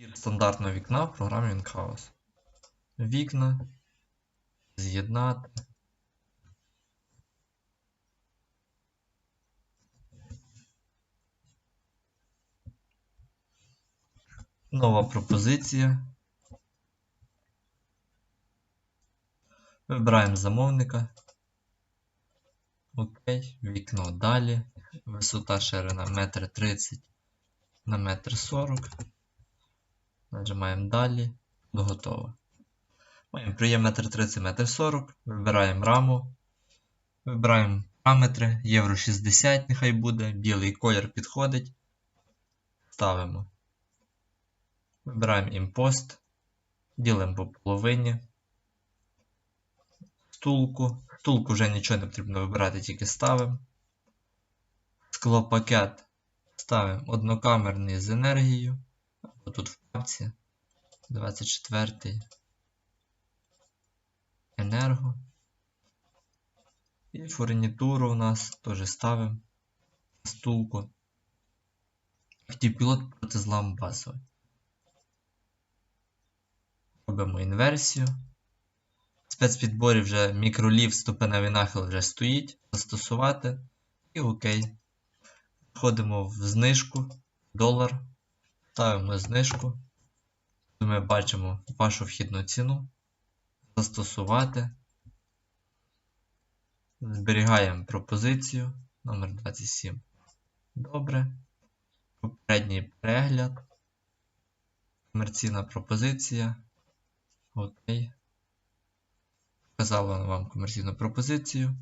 Збір стандартного вікна в програмі WinHouse. Вікна. З'єднати. Нова пропозиція. Вибираємо замовника. Окей, вікно далі. Висота ширина 1,30 м на 1,40 м. Нажимаємо далі. Готово. Маємо приєм 1,30 м, 1,40 м. Вибираємо раму. Вибираємо параметри. Євро 60, нехай буде. Білий колір підходить. Ставимо. Вибираємо імпост. Ділимо по половині. Стулку. Стулку вже нічого не потрібно вибирати, тільки ставимо. Склопакет ставимо однокамерний з енергією. Або тут в папці 24 енерго. І фурнітуру у нас теж ставимо стулку. Автопілот проти зламу базовий. Робимо інверсію. В спецпідборі вже мікролів ступеневий нахил вже стоїть. Застосувати. І окей. Входимо в знижку. Долар. Ставимо знижку. Ми бачимо вашу вхідну ціну. Застосувати. Зберігаємо пропозицію. Номер 27. Добре. Попередній перегляд. Комерційна пропозиція. Окей. Показала вам комерційну пропозицію.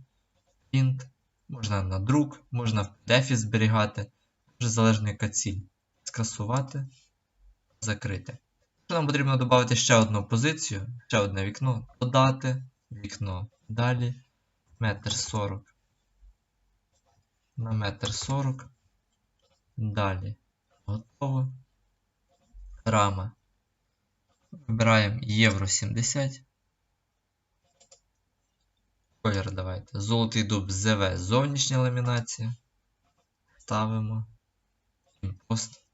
Int. Можна на друк, можна в PDF зберігати. Вже залежно яка. Скасувати, закрити. Нам потрібно додати ще одну позицію, ще одне вікно, додати, вікно далі. Метр 40 на метр 40. Далі. Готово. Рама. Вибираємо євро 70. Колір давайте. Золотий дуб ЗВ зовнішня ламінація. Ставимо. Імпост.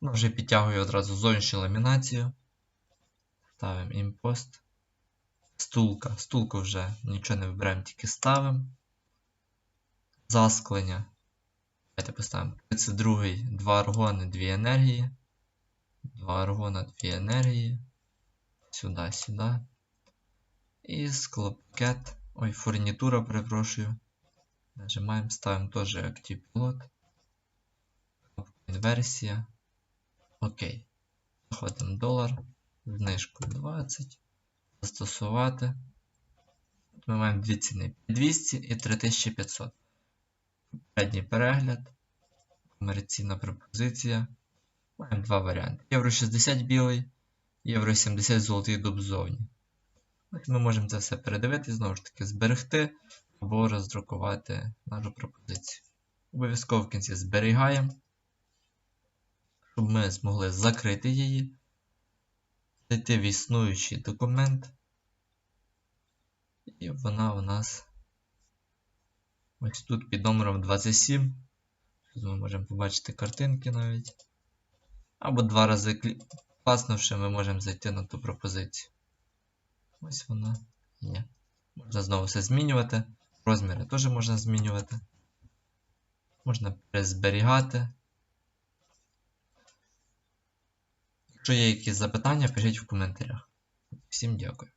Ну, вже підтягую одразу зовнішню ламінацію. Ставимо імпост. Стулка. Стулку вже нічого не вибираємо, тільки ставимо. Засклення. Давайте поставимо 32 2 аргони, 2 енергії. 2 аргона, 2 енергії. Сюди, сюди. І склопакет. Ой, фурнітура, перепрошую. Нажимаємо, ставимо теж Active Pilot. Інверсія. Окей. Заходимо долар. Знижку 20. Застосувати. Ми маємо дві ціни 200 і 3500. Передній перегляд. Комерційна пропозиція. Маємо два варіанти. Євро 60 білий, євро 70 золотий дуб ззовні. Ми можемо це все передивити знову ж таки зберегти або роздрукувати нашу пропозицію. Обов'язково в кінці зберігаємо, щоб ми змогли закрити її, зайти в існуючий документ. І вона у нас ось тут під номером 27. Тут ми можемо побачити картинки навіть. Або два рази класнувши, ми можемо зайти на ту пропозицію. Ось вона є. Можна знову все змінювати. Розміри теж можна змінювати. Можна перезберігати. Якщо є якісь запитання, пишіть в коментарях. Всім дякую.